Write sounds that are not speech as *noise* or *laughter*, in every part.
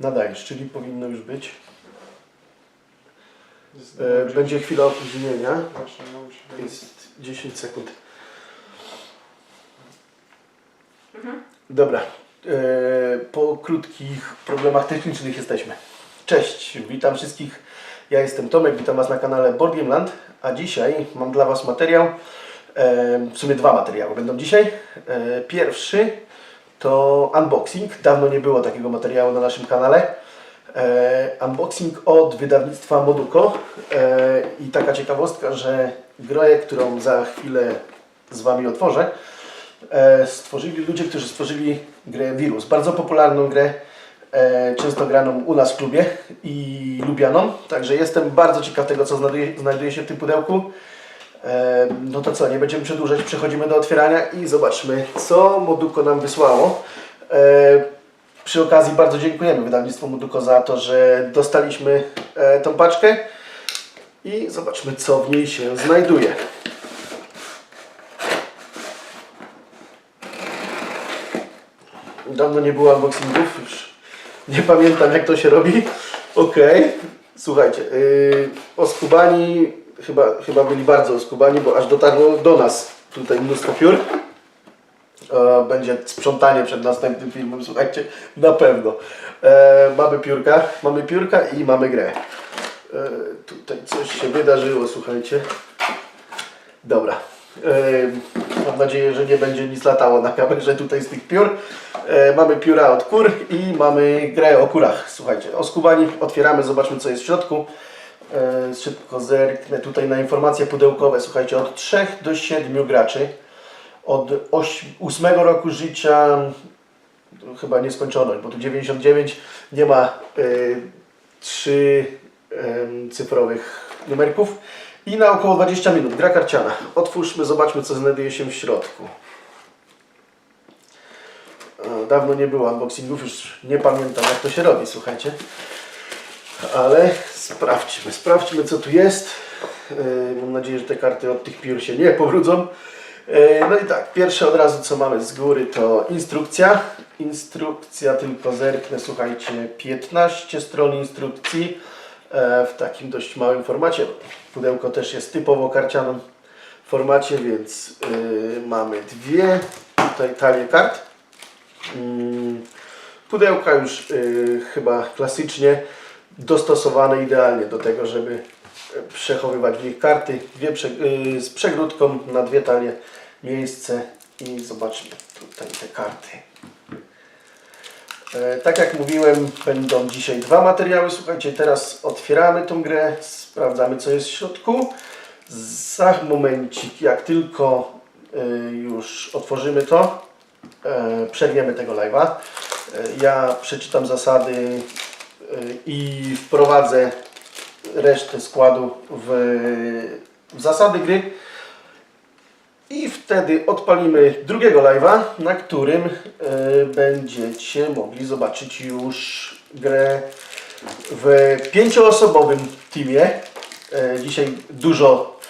Nadajesz, czyli powinno już być. E, będzie chwila opóźnienia. No Jest 10 sekund. Dobra. E, po krótkich problemach technicznych jesteśmy. Cześć, witam wszystkich. Ja jestem Tomek, witam Was na kanale Board Game Land, a dzisiaj mam dla Was materiał, e, w sumie dwa materiały będą dzisiaj. E, pierwszy to unboxing. Dawno nie było takiego materiału na naszym kanale. E, unboxing od wydawnictwa Moduko e, i taka ciekawostka, że grę, którą za chwilę z Wami otworzę, e, stworzyli ludzie, którzy stworzyli grę Wirus. Bardzo popularną grę, e, często graną u nas w klubie i lubianą. Także jestem bardzo ciekaw tego, co znajduje, znajduje się w tym pudełku. No to co, nie będziemy przedłużać, przechodzimy do otwierania i zobaczmy, co Moduko nam wysłało. Przy okazji bardzo dziękujemy wydawnictwu Moduko za to, że dostaliśmy e, tą paczkę i zobaczmy, co w niej się znajduje. Dawno nie było unboxingów, już nie pamiętam jak to się robi. Ok, słuchajcie, yy, oskubani chyba, chyba byli bardzo oskubani, bo aż dotarło do nas tutaj mnóstwo piór. E, będzie sprzątanie przed następnym filmem, słuchajcie, na pewno. E, mamy piórka, mamy piórka i mamy grę. E, tutaj coś się wydarzyło, słuchajcie. Dobra. Mam nadzieję, że nie będzie nic latało na kamerze tutaj z tych piór. Mamy pióra od kur i mamy grę o kurach. Słuchajcie, oskubani, otwieramy, zobaczmy co jest w środku. E, szybko zerknę tutaj na informacje pudełkowe. Słuchajcie, od 3 do 7 graczy. Od 8 roku życia to chyba nieskończoność, bo tu 99 nie ma y, 3 em, cyfrowych numerków i na około 20 minut. Gra karciana. Otwórzmy, zobaczmy co znajduje się w środku. E, Dawno nie było unboxingów, już nie pamiętam jak to się robi, słuchajcie. Ale sprawdźmy, sprawdźmy co tu jest. E, Mam nadzieję, że te karty od tych piór się nie powrócą. E, No i tak, pierwsze od razu co mamy z góry to instrukcja. Instrukcja, tylko zerknę, słuchajcie, 15 stron instrukcji e, w takim dość małym formacie. Pudełko też jest typowo karcianym formacie, więc mamy dwie tutaj talie kart. Mm, Pudełka już chyba klasycznie dostosowane idealnie do tego, żeby y, przechowywać w nich karty. Dwie prze, y, z przegródką na dwie talie miejsce i zobaczmy tutaj te karty. E, Tak jak mówiłem, będą dzisiaj dwa materiały. Słuchajcie, teraz otwieramy tą grę, sprawdzamy co jest w środku. Za momencik, jak tylko e, już otworzymy to, e, przerwiemy tego live'a. E, Ja przeczytam zasady e, i wprowadzę resztę składu w, w zasady gry. I wtedy odpalimy drugiego live'a, na którym e, będziecie mogli zobaczyć już grę w pięcioosobowym teamie. E, dzisiaj dużo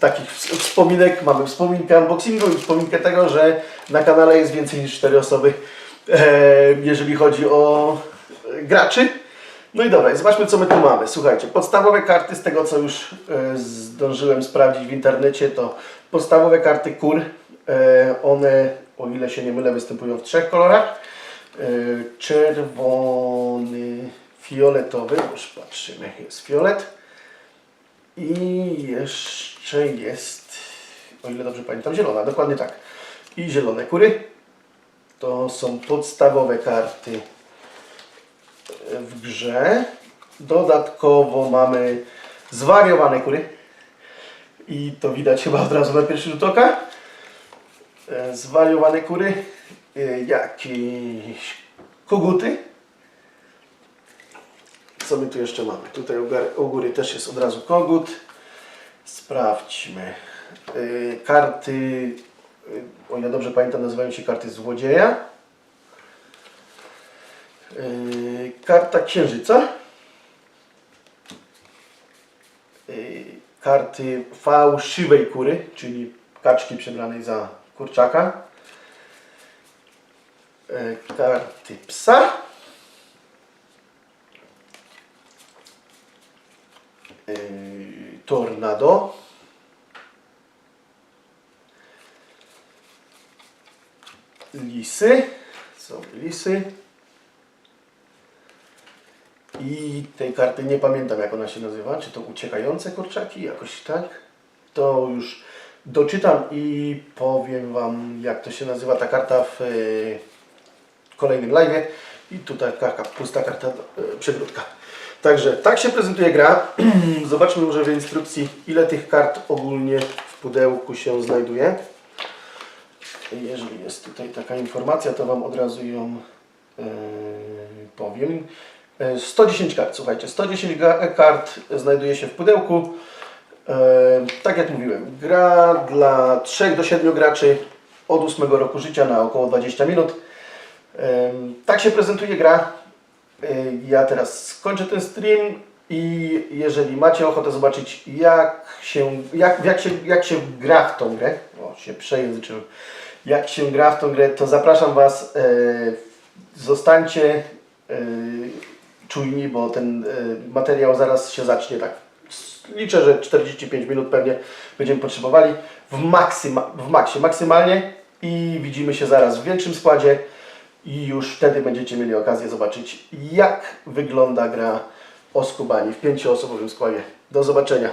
takich ws- wspominek. Mamy wspominkę unboxingu i wspominkę tego, że na kanale jest więcej niż cztery osoby, e, jeżeli chodzi o graczy. No i dobra, zobaczmy co my tu mamy. Słuchajcie, podstawowe karty z tego co już e, zdążyłem sprawdzić w internecie to podstawowe karty kur. E, one, o ile się nie mylę, występują w trzech kolorach. E, czerwony, fioletowy, już patrzymy, jest fiolet. I jeszcze jest, o ile dobrze pamiętam, zielona, dokładnie tak. I zielone kury. To są podstawowe karty w grze. Dodatkowo mamy zwariowane kury. I to widać chyba od razu na pierwszy rzut oka. E, Zwariowane kury. E, Jakieś koguty. Co my tu jeszcze mamy? Tutaj u góry też jest od razu kogut. Sprawdźmy. E, Karty, o ile dobrze pamiętam, nazywają się karty złodzieja karta księżyca, y, karty fałszywej kury, czyli kaczki przebranej za kurczaka, y, karty psa, y, tornado, lisy, są lisy, i tej karty nie pamiętam jak ona się nazywa. Czy to uciekające kurczaki? Jakoś tak. To już doczytam i powiem Wam jak to się nazywa ta karta w yy, kolejnym live. I tutaj taka pusta karta yy, przegródka. Także tak się prezentuje gra. *clears throat* Zobaczmy może w instrukcji ile tych kart ogólnie w pudełku się znajduje. Jeżeli jest tutaj taka informacja, to Wam od razu ją yy, powiem. Yy, 110 kart, słuchajcie, 110 ga- kart znajduje się w pudełku. Yy, tak jak mówiłem, gra dla 3 do 7 graczy od 8 roku życia na około 20 minut. Yy, tak się prezentuje gra. Ja teraz skończę ten stream i jeżeli macie ochotę zobaczyć jak się, jak, jak się, jak się gra w tą grę, o się przejęzyczyłem, jak się gra w tą grę, to zapraszam Was, e, zostańcie e, czujni, bo ten e, materiał zaraz się zacznie tak. Liczę, że 45 minut pewnie będziemy potrzebowali w, maksyma, w maksie, maksymalnie i widzimy się zaraz w większym składzie i już wtedy będziecie mieli okazję zobaczyć jak wygląda gra o skubani w pięcioosobowym składzie. Do zobaczenia.